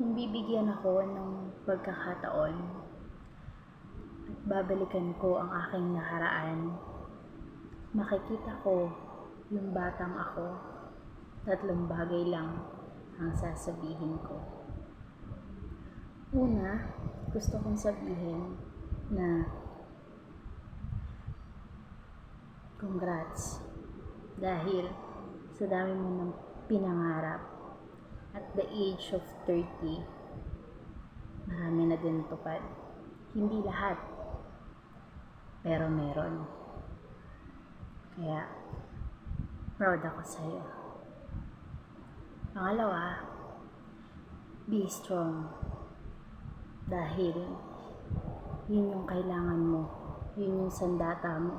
Kung bibigyan ako ng pagkakataon at babalikan ko ang aking nakaraan, makikita ko yung batang ako, tatlong bagay lang ang sasabihin ko. Una, gusto kong sabihin na congrats dahil sa dami mo ng pinangarap at the age of 30 marami na din natupad hindi lahat pero meron. Kaya proud ako sa'yo. Pangalawa be strong. Dahil yun yung kailangan mo. Yun yung sandata mo.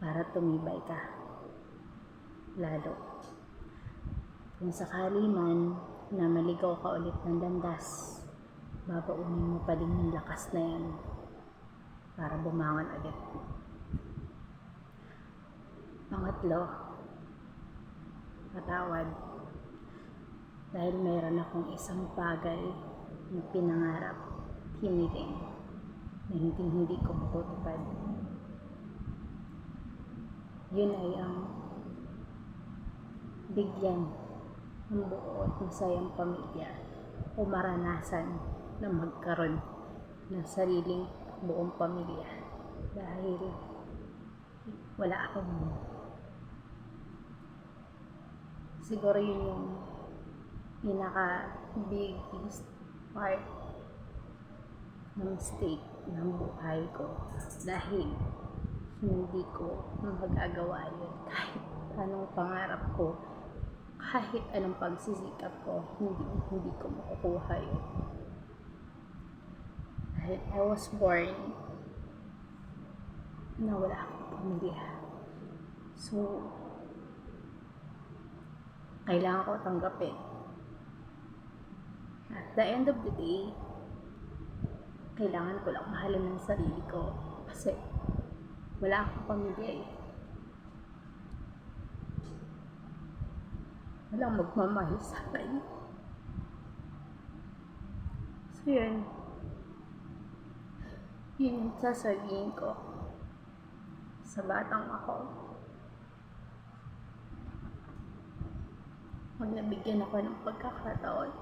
Para tumibay ka. Lalo kung sakali man na maligaw ka ulit ng landas, babaunin mo pa din yung lakas na yan para bumangon ulit. Pangatlo, patawad. Dahil mayroon akong isang bagay na pinangarap, hiniling, na hindi hindi ko matutupad. Yun ay ang bigyan ng buo at masayang pamilya o maranasan na magkaroon ng sariling buong pamilya. Dahil wala akong siguro yun yung pinaka biggest part ng mistake ng buhay ko. Dahil hindi ko magagawa yun. Kahit anong pangarap ko kahit anong pagsisikap ko, hindi, hindi ko makukuha yun. Dahil I was born na wala akong pamilya. So, kailangan ko tanggapin. At the end of the day, kailangan ko lang mahalin ng sarili ko kasi wala akong pamilya eh. Walang magmamahal sa akin. So, yun. Yun yung sasabihin ko sa batang ako. Pag nabigyan ako ng pagkakataon,